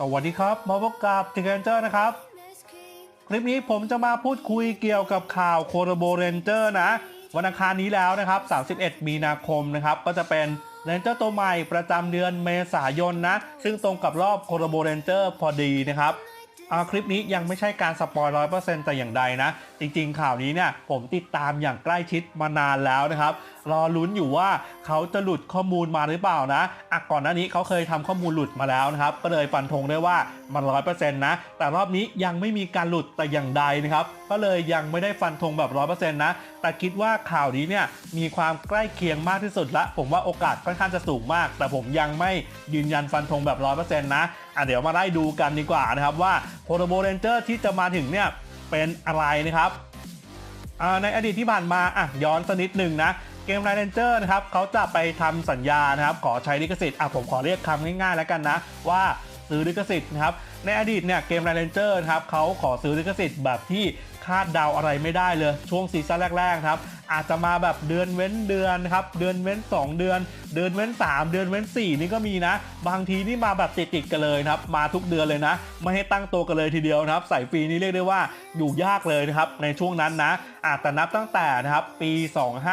สวัสดีครับ มาพบกับจิเกนเจอร์นะครับ คลิปนี้ผมจะมาพูดคุยเกี่ยวกับข่าวโคโรโบเรนเจอร์นะ วันอังคารนี้แล้วนะครับ 31 มีนาคมนะครับ ก็จะเป็นเรนเจอร์ตัวใหม่ประจำเดือนเมษายนนะ ซึ่งตรงกับรอบโคโรโบเรนเจอร์พอดีนะครับ อ่าคลิปนี้ยังไม่ใช่การสปอยร้อยเปอร์เซ็นต์แต่อย่างใดนะ จริงๆ ข่าวนี้เนี่ยผมติดตามอย่างใกล้ชิดมานานแล้วนะครับ รอลุ้นอยู่ว่าเขาจะหลุดข้อมูลมาหรือเปล่านะอะก่อนหน้านี้เขาเคยทำข้อมูลหลุดมาแล้วนะครับ ก็เลยฟันธงได้ว่ามันร้อยเปอร์เซ็นต์นะ แต่รอบนี้ยังไม่มีการหลุดแต่อย่างใดนะครับ ก็เลยยังไม่ได้ฟันธงแบบร้อยเปอร์เซ็นต์นะ แต่คิดว่าข่าวนี้เนี่ยมีความใกล้เคียงมากที่สุดละ ผมว่าโอกาสค่อนข้างจะสูงมาก แต่ผมยังไม่ยืนยันฟันธงแบบร้อยเปอร์เซ็นต์นะอะเดี๋ยวมาไล่ดูกันดีกว่านะครับว่าโคโรโบเรนเจอร์ที่จะมาถึงเนี่ยเป็นอะไรนะครับในอดีตที่ผ่านมาอะย้อนสักนิดหนึ่งนะเกมไ r เ n นเจอร์นะครับเขาจะไปทำสัญญานะครับขอใช้ลิขสิทธิ์อะผมขอเรียกคำง่ายๆแล้วกันนะว่า ซื้อลิขสิทธิ์นะครับในอดีตเนี่ยเกมไรเลนเจอร์ครับเขาขอซื้อลิขสิทธิ์แบบที่ คาดเดาอะไรไม่ได้เลย ช่วงซีซั่นแรกๆครับอาจจะมาแบบเดือนเว้นเดือนครับเดือนเว้น 2 เดือน เดือนเว้น 3 เดือนเว้น 4 นี่ก็มีนะ บางทีนี่มาแบบติดๆกันเลยครับ มาทุกเดือนเลยนะ ไม่ให้ตั้งตัวกันเลยทีเดียวนะครับ ใส่ฟรีนี่เรียกได้ว่าอยู่ยากเลยนะครับในช่วงนั้นนะอาจจะนับตั้งแต่นะครับปี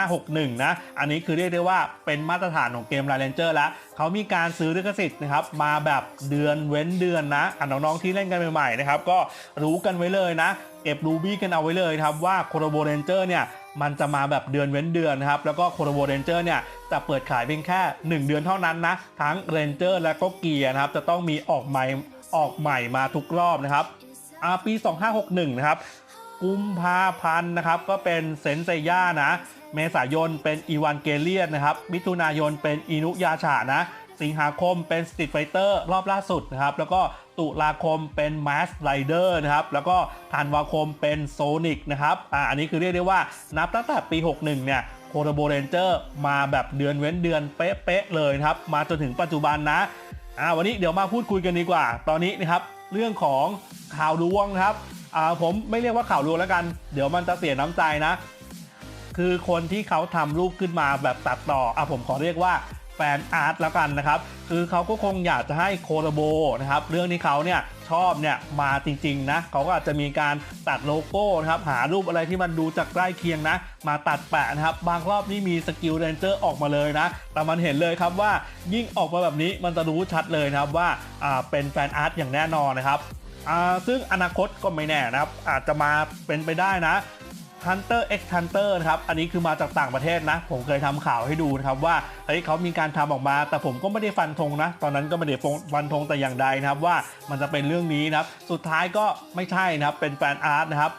2561 นะ อันนี้คือเรียกได้ว่าเป็นมาตรฐานของเกม r ร n นเจอร์แล้วเขามีการซื้อลิขสิทธิ์นะครับมาแบบเดือนเว้นเดือนนะอะน้องๆที่เล่นกันใหม่ๆนะครับก็รู้กันไว้เลยนะ เก็บรูบี้กันเอาไว้เลยครับว่าโคโรโบเรนเจอร์เนี่ยมันจะมาแบบเดือนเว้นเดือนนะครับ แล้วก็โคโรโบเรนเจอร์เนี่ยจะเปิดขายเพียงแค่ 1 เดือนเท่านั้นนะ ทั้งเรนเจอร์และก็เกียร์นะครับ จะต้องมีออกใหม่ออกใหม่มาทุกรอบนะครับอ่าปี 2561 นะครับ กุมภาพันธ์นะครับ ก็เป็นเซนเซย่านะ เมษายนเป็นอีวานเกเลียนนะครับ มิถุนายนเป็นอินุยาชานะ สิงหาคมเป็นสต e ี t ไฟเตอร์รอบล่าสุดนะครับ แล้วก็ ตุลาคมเป็นแมสไรเดอร์นะครับ แล้วก็ธันวาคมเป็นโซนิกนะครับ อ่า อันนี้คือเรียกได้ว่านับตั้งแต่ปี 61 เนี่ยโคโรโบเรนเจอร์มาแบบเดือนเว้นเดือนเป๊ะๆเลยครับ มาจนถึงปัจจุบันนะ อ่า วันนี้เดี๋ยวมาพูดคุยกันดีกว่า ตอนนี้นะครับเรื่องของข่าวลวงนะครับ อ่า ผมไม่เรียกว่าข่าวลวงแล้วกัน เดี๋ยวมันจะเสียน้ำใจนะ คือคนที่เขาทำรูปขึ้นมาแบบตัดต่อ อะผมขอเรียกว่า แฟนอาร์ตแล้วกันนะครับ คือเขาก็คงอยากจะให้โคโรโบนะครับ เรื่องที่เขาเนี่ยชอบเนี่ยมาจริงๆนะเขาก็อาจจะมีการตัดโลโก้นะครับหารูปอะไรที่มันดูจากใกล้เคียงนะ มาตัดแปะนะครับ บางรอบนี่มีสกิลเรนเจอร์ออกมาเลยนะ แต่มันเห็นเลยครับว่ายิ่งออกมาแบบนี้มันจะรู้ชัดเลยนะครับว่าอ่าเป็นแฟนอาร์ตอย่างแน่นอนนะครับอ่าซึ่งอนาคตก็ไม่แน่นะครับ อาจจะมาเป็นไปได้นะ Hunter x Hunter นะครับ อันนี้คือมาจากต่างประเทศนะ ผมเคยทำข่าวให้ดูนะครับว่าเฮ้ยเขามีการทำออกมา แต่ผมก็ไม่ได้ฟันธงนะ ตอนนั้นก็ไม่ได้ฟันธงแต่อย่างใดนะครับว่ามันจะเป็นเรื่องนี้นะครับ สุดท้ายก็ไม่ใช่นะครับ เป็นแฟนอาร์ตนะครับ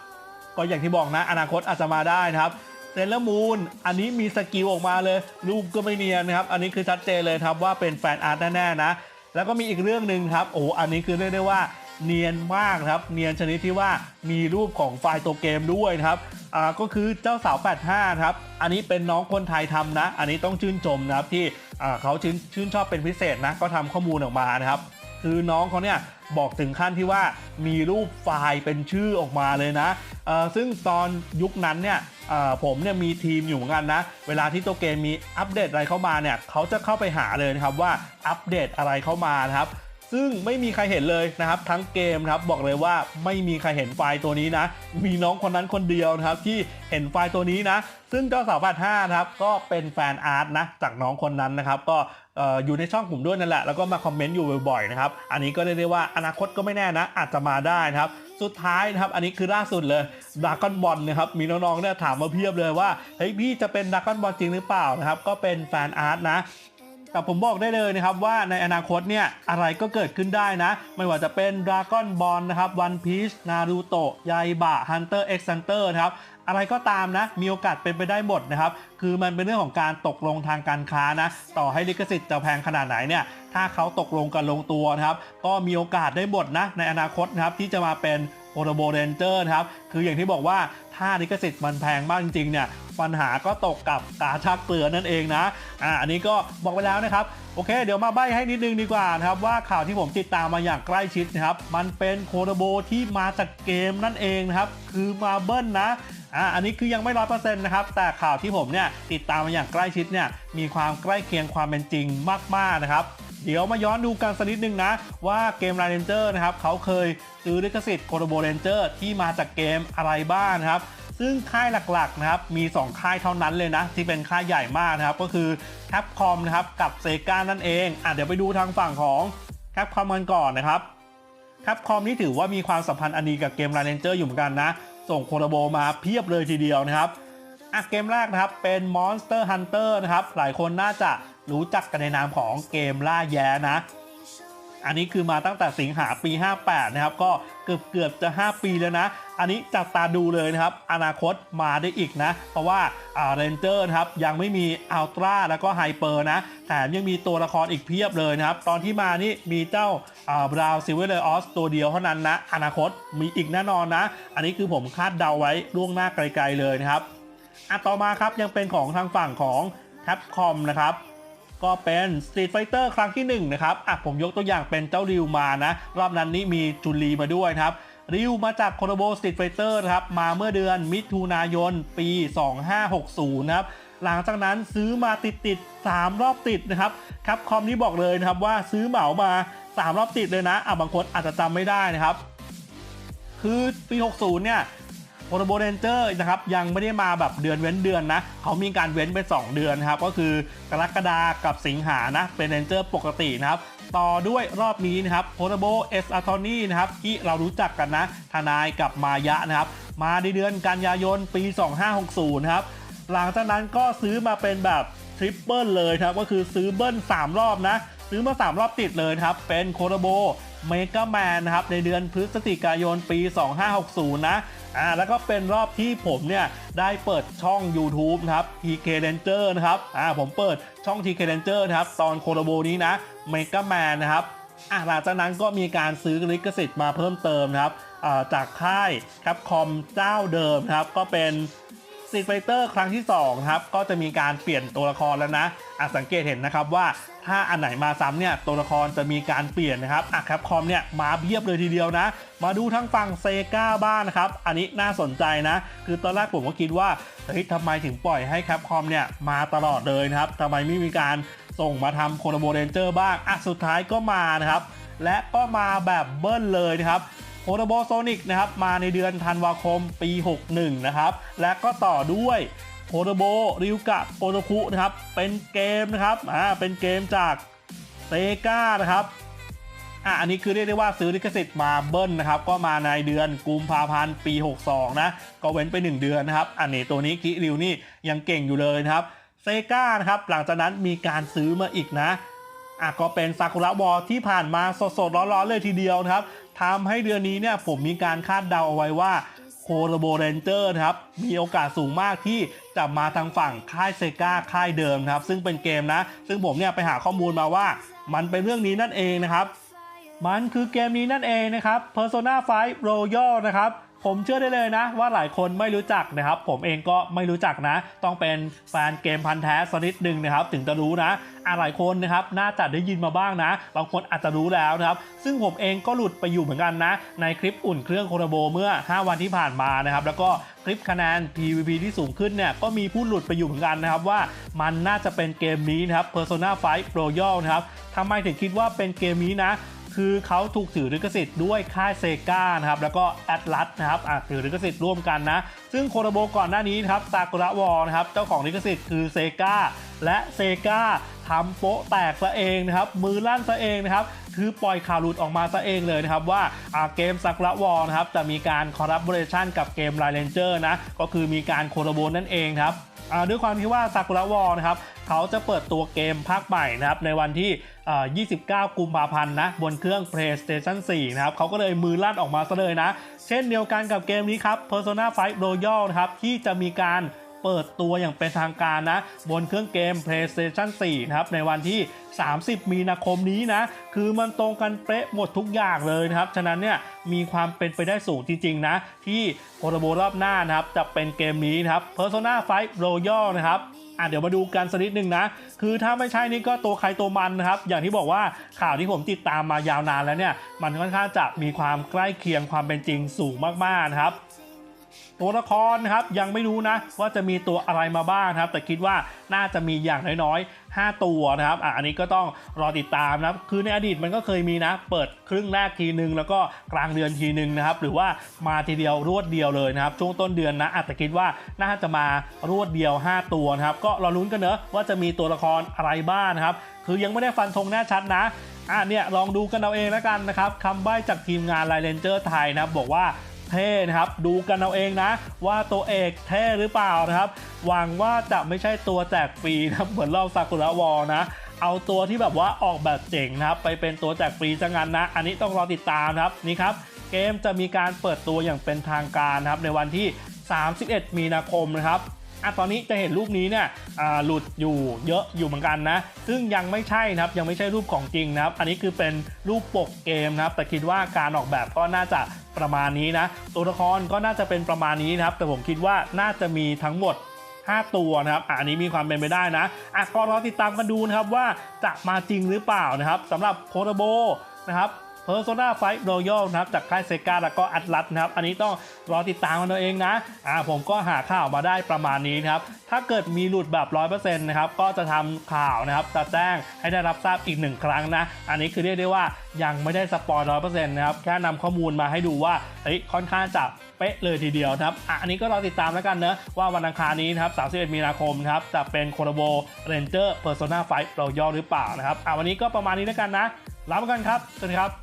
ก็อย่างที่บอกนะ อนาคตอาจจะมาได้นะครับเซเลมูนอันนี้มีสกิลออกมาเลย รูปก็ไม่เนียนนะครับ อันนี้คือชัดเจนเลยครับว่าเป็นแฟนอาร์ตแน่ๆนะ แล้วก็มีอีกเรื่องหนึ่งครับ โอ้ อันนี้คือเรียกได้ว่า เนียนมากครับ เนียนชนิดที่ว่ามีรูปของไฟล์ตัวเกมด้วยนะครับอ่าก็คือเจ้าสาว 85 ครับ อันนี้เป็นน้องคนไทยทำนะ อันนี้ต้องชื่นชมนะครับที่อ่าเขาชื่นชื่นชอบเป็นพิเศษนะ ก็ทำข้อมูลออกมานะครับ คือน้องเขาเนี่ยบอกถึงขั้นที่ว่ามีรูปไฟล์เป็นชื่อออกมาเลยนะ ซึ่งตอนยุคนั้นเนี่ยผมเนี่ยมีทีมอยู่เหมือนกันนะ เวลาที่ตัวเกมมีอัปเดตอะไรเข้ามาเนี่ยเขาจะเข้าไปหาเลยนะครับว่าอัปเดตอะไรเข้ามานะครับ ซึ่งไม่มีใครเห็นเลยนะครับ ทั้งเกมครับบอกเลยว่าไม่มีใครเห็นไฟล์ตัวนี้นะ มีน้องคนนั้นคนเดียวนะครับที่เห็นไฟล์ตัวนี้นะ ซึ่งเจ้าสาวบาทห้านะครับก็เป็นแฟนอาร์ตนะจากน้องคนนั้นนะครับ ก็ออยู่ในช่องผมด้วยนั่นแหละแล้วก็มาคอมเมนต์อยู่บ่อยๆนะครับอันนี้ก็เรียกได้ว่าอนาคตก็ไม่แน่นะ อาจจะมาได้นะครับสุดท้ายนะครับ อันนี้คือล่าสุดเลยดากอนบอลนะครับ มีน้องๆเนี่ยถามมาเพียบเลยว่า เฮ้ยพี่จะเป็นดากอนบอลจริงหรือเปล่านะครับ ก็เป็นแฟนอาร์ตนะ แต่ผมบอกได้เลยนะครับว่าในอนาคตเนี่ยอะไรก็เกิดขึ้นได้นะ ไม่ว่าจะเป็น Dragon Ball นะครับ One Piece Naruto ยายบะ Hunter x Hunter นะครับอะไรก็ตามนะ มีโอกาสเป็นไปได้หมดนะครับ คือมันเป็นเรื่องของการตกลงทางการค้านะ ต่อให้ลิขสิทธิ์จะแพงขนาดไหนเนี่ย ถ้าเขาตกลงกันลงตัวนะครับ ก็มีโอกาสได้หมดนะ ในอนาคตนะครับที่จะมาเป็น โ o โ o โบเรนเจอร์นะครับ คืออย่างที่บอกว่าถ้าลิขสิทธิ์มันแพงมากจริงๆเนี่ยปัญหาก็ตกกับกาชักเกลือนั่นเองนะ อ่า อันนี้ก็บอกไปแล้วนะครับ โอเค เดี๋ยวมาใบ้ให้นิดนึงดีกว่านะครับ ว่าข่าวที่ผมติดตามมาอย่างใกล้ชิดนะครับ มันเป็นโคโรโบที่มาจากเกมนั่นเองนะครับ คือมาเบิลนะ อ่า อันนี้คือยังไม่ร้อยเปอร์เซ็นต์นะครับ แต่ข่าวที่ผมเนี่ยติดตามมาอย่างใกล้ชิดเนี่ยมีความใกล้เคียงความเป็นจริงมากๆนะครับ เดี๋ยวมาย้อนดูกันสักนิดนึงนะ ว่าเกม r ร n เจอร์นะครับเขาเคยซื้อลิขสิทธิ์โคโ b โบเรนเจอร์ที่มาจากเกมอะไรบ้างนะครับ ซึ่งค่ายหลักๆนะครับมี 2 ค่ายเท่านั้นเลยนะ ที่เป็นค่ายใหญ่มากนะครับ ก็คือ Capcom นะครับกับ Sega นั่นเองอะเดี๋ยวไปดูทางฝั่งของ Capcom กันก่อนนะครับ Capcom นี่ถือว่ามีความสัมพันธ์อันดีกับเกม r ร n เจอร์อยู่เหมือนกันนะ ส่งโคโ b โบมาเพียบเลยทีเดียวนะครับ อะเกมแรกนะครับเป็น Monster Hunter นะครับ หลายคนน่าจะรู้จักกันในนามของเกมล่าแย้นะ อันนี้คือมาตั้งแต่สิงหาปี 58 นะครับ ก็เกือบเกือบจะ 5 ปีแล้วนะ อันนี้จับตาดูเลยนะครับ อนาคตมาได้อีกนะ เพราะว่าอ่าเรนเจอร์นะครับ ยังไม่มีอัลตร้าแล้วก็ไฮเปอร์นะ แถมยังมีตัวละครอีกเพียบเลยนะครับ ตอนที่มานี่มีเจ้าบราวซิเวอร์เลออสตัวเดียวเท่านั้นนะ อนาคตมีอีกแน่นอนนะ อันนี้คือผมคาดเดาไว้ล่วงหน้าไกลๆเลยนะครับ อะต่อมาครับยังเป็นของทางฝั่งของ Capcom นะครับก็เป็น Street Fighter ครั้งที่1นะครับอะผมยกตัวอย่างเป็นเจ้าริวมานะ รอบนั้นนี่มีจุลีมาด้วยครับ ริวมาจากโคโ b โบ Street Fighter ครับ มาเมื่อเดือนมิถุนายนปี 2560 นะครับ หลังจากนั้นซื้อมาติดติด3รอบติดนะครับครับคอมนี่บอกเลยนะครับว่าซื้อเหมามา 3 รอบติดเลยนะอะบางคนอาจจะจำไม่ได้นะครับ คือปี 60 เนี่ย โคโ b โบเรนเจอร์นะครับยังไม่ได้มาแบบเดือนเว้นเดือนนะเขามีการเว้นไป 2 เดือนนะครับก็คือกรกฎากับสิงหานะเป็นเรนเจอร์ปกตินะครับต่อด้วยรอบนี้นะครับโคโ b โบเอสอาร์ทอนี่นะครับที่เรารู้จักกันนะทนายกับมายะนะครับมาในเดือนกันยายนปี 2560นะครับหลังจากนั้นก็ซื้อมาเป็นแบบทริปเปิลเลยครับก็คือซื้อเบิ้ล3รอบนะซื้อมา 3 รอบติดเลยครับเป็นโคโ b โบ เมกาแมนนะครับในเดือนพฤศจิกายนปี 2560 นะอ่าแล้วก็เป็นรอบที่ผมเนี่ยได้เปิดช่อง YouTube นะครับ TK Ranger นะครับอ่าผมเปิดช่อง TK Ranger นะครับ ตอนโคโ b โบนี้นะเมกาแมนนะครับอ่าหลังจากนั้นก็มีการซื้อลิขสิทธิ์มาเพิ่มเติมนะครับอ่าจากค่าย Capcom เจ้าเดิมนะครับ ก็เป็นสตรีทไฟเตอร์ครั้งที่2ครับก็จะมีการเปลี่ยนตัวละครแล้วนะอาสังเกตเห็นนะครับว่า ถ้าอันไหนมาซ้ำเนี่ยตัวละครจะมีการเปลี่ยนนะครับอะครับคอมเนี่ยมาเบียบเลยทีเดียวนะ มาดูทั้งฝั่งเซกาบ้างนะครับ อันนี้น่าสนใจนะ คือตอนแรกผมก็คิดว่าเฮ้ยทำไมถึงปล่อยให้แคปคอมเนี่ยมาตลอดเลยนะครับทำไมไม่มีการส่งมาทำโคโ b โบเรนเจอร์บ้างอะสุดท้ายก็มานะครับ และก็มาแบบเบิ้ลเลยนะครับโ o โ b โ s o นิกนะครับมาในเดือนธันวาคมปี 61 นะครับ และก็ต่อด้วย โ o โ b ริวกะโ o โ o คุนะครับ เป็นเกมนะครับอ่าเป็นเกมจากเซกานะครับอะอันนี้คือเรียกได้ว่าซื้อลิขสิทธิ์มาเบิ้ลนะครับ ก็มาในเดือนกุมภาพันธ์ปี 62 นะ ก็เว้นไป 1 เดือนนะครับ อันนี้ตัวนี้คิริวนี่ยังเก่งอยู่เลยนะครับเซกานะครับ หลังจากนั้นมีการซื้อมาอีกนะอะก็เป็นซากุระวอลที่ผ่านมาสดๆร้อนๆเลยทีเดียวนะครับทำให้เดือนนี้เนี่ยผมมีการคาดเดาเอาไว้ว่า โคโรโบเรนเจอร์นะครับมีโอกาสสูงมากที่จะมาทางฝั่งค่ายเซกาค่ายเดิมครับ ซึ่งเป็นเกมนะ ซึ่งผมเนี่ยไปหาข้อมูลมาว่า มันเป็นเรื่องนี้นั่นเองนะครับ มันคือเกมนี้นั่นเองนะครับ Persona 5 Royal นะครับผมเชื่อได้เลยนะว่าหลายคนไม่รู้จักนะครับ ผมเองก็ไม่รู้จักนะ ต้องเป็นแฟนเกมพันธ์แท้สักนิดหนึ่งนะครับ ถึงจะรู้นะอะหลายคนนะครับน่าจะได้ยินมาบ้างนะ บางคนอาจจะรู้แล้วนะครับ ซึ่งผมเองก็หลุดไปอยู่เหมือนกันนะ ในคลิปอุ่นเครื่องโคโรโบเมื่อ 5 วันที่ผ่านมานะครับ แล้วก็คลิปคะแนน PVP ที่สูงขึ้นเนี่ยก็มีผู้หลุดไปอยู่เหมือนกันนะครับว่ามันน่าจะเป็นเกมนี้นะครับ Persona 5 Royal นะครับทำไมถึงคิดว่าเป็นเกมนี้นะ คือเขาถูกถือลิขสิทธิ์ด้วยค่ายเซกานะครับแล้วก็แอตลัสนะครับถือลิขสิทธิ์ร่วมกันนะ ซึ่งโคโรโบก่อนหน้านี้นะครับซากุระวอลนะครับเจ้าของลิขสิทธิ์คือเซกาและเซกาทำโป๊ะแตกซะเองนะครับมือลั่นซะเองนะครับคือปล่อยข่าวหลุดออกมาซะเองเลยนะครับว่าเกมซากุระวอลนะครับจะมีการคอร์รับบริชันกับเกมไลเลนเจอร์นะก็คือมีการโคโรโบนั่นเองครับ ด้วยความที่ว่าซากุระวอลนะครับเขาจะเปิดตัวเกมภาคใหม่นะครับในวันที่ 29 กุมภาพันธ์นะบนเครื่อง PlayStation 4 นะครับเขาก็เลยมือลั่นออกมาซะเลยนะ เช่นเดียวกันกับเกมนี้ครับ Persona 5 Royal นะครับที่จะมีการ เปิดตัวอย่างเป็นทางการนะ บนเครื่องเกม PlayStation 4 นะครับ ในวันที่ 30 มีนาคมนี้นะ คือมันตรงกันเป๊ะหมดทุกอย่างเลยนะครับ ฉะนั้นเนี่ยมีความเป็นไปได้สูงจริงๆนะ ที่โคโรโบรอบหน้านะครับ จะเป็นเกมนี้นะครับ Persona 5 Royal นะครับอะเดี๋ยวมาดูกันสักนิดหนึ่งนะ คือถ้าไม่ใช่นี่ก็ตัวใครตัวมันนะครับ อย่างที่บอกว่าข่าวที่ผมติดตามมายาวนานแล้วเนี่ย มันค่อนข้างจะมีความใกล้เคียงความเป็นจริงสูงมากๆนะครับ ตัวละครนะครับยังไม่รู้นะว่าจะมีตัวอะไรมาบ้างนะครับ แต่คิดว่าน่าจะมีอย่างน้อยๆ 5 ตัวนะครับอะอันนี้ก็ต้องรอติดตามนะครับคือในอดีตมันก็เคยมีนะ เปิดครึ่งแรกทีนึง แล้วก็กลางเดือนทีนึงนะครับหรือว่ามาทีเดียวรวดเดียวเลยนะครับช่วงต้นเดือนนะอาจจะคิดว่าน่าจะมารวดเดียว 5 ตัวนะครับก็รอลุ้นกันเนอะว่าจะมีตัวละครอะไรบ้างนะครับคือยังไม่ได้ฟันธงแน่ชัดนะอะเนี่ยลองดูกันเอาเองแล้วกันนะครับคำใบ้จากทีมงานไลเลนเจอร์ไทยนะบบอกว่า เท่นะครับ ดูกันเอาเองนะ ว่าตัวเอกเท่หรือเปล่านะครับ หวังว่าจะไม่ใช่ตัวแจกฟรีนะเหมือนรอบซากุระวอลนะเอาตัวที่แบบว่าออกแบบเจ๋งนะครับ ไปเป็นตัวแจกฟรีซะงั้นนะ อันนี้ต้องรอติดตามครับนี่ครับ เกมจะมีการเปิดตัวอย่างเป็นทางการครับ ในวันที่ 31 มีนาคมนะครับอะตอนนี้จะเห็นรูปนี้เนี่ยหลุดอยู่เยอะอยู่เหมือนกันนะ ซึ่งยังไม่ใช่นะครับ ยังไม่ใช่รูปของจริงนะครับ อันนี้คือเป็นรูปปกเกมนะครับ แต่คิดว่าการออกแบบก็น่าจะ ประมาณนี้นะ ตัวละครก็น่าจะเป็นประมาณนี้นะครับ แต่ผมคิดว่าน่าจะมีทั้งหมด 5 ตัวนะครับอะอันนี้มีความเป็นไปได้นะอะก็รอติดตามกันดูนะครับว่าจะมาจริงหรือเปล่านะครับสำหรับโคโรโบนะครับ Persona 5 Royal นะครับจากค่ายเซกาแล้วก็อัตลัสนะครับอันนี้ต้องรอติดตามกันเองนะอ่าผมก็หาข่าวมาได้ประมาณนี้นะครับถ้าเกิดมีหลุดแบบ 100%นะครับก็จะทำข่าวนะครับจะแจ้งให้ได้รับทราบอีกหนึ่งครั้งนะ อันนี้คือเรียกได้ว่ายังไม่ได้สปอย100%นะครับแค่นำข้อมูลมาให้ดูว่าเฮ้ยค่อนข้างจะเป๊ะเลยทีเดียวนะครับอะอันนี้ก็รอติดตามแล้วกันเนะว่าวันอังคารนี้นะครับ31 มีนาคมครับจะเป็นโคโรโบเรนเจอร์ Persona 5 Royal หรือเปล่านะครับอะวันนี้ก็ประมาณนี้แล้วกันนะลาไปกันครับสวัสดีครับ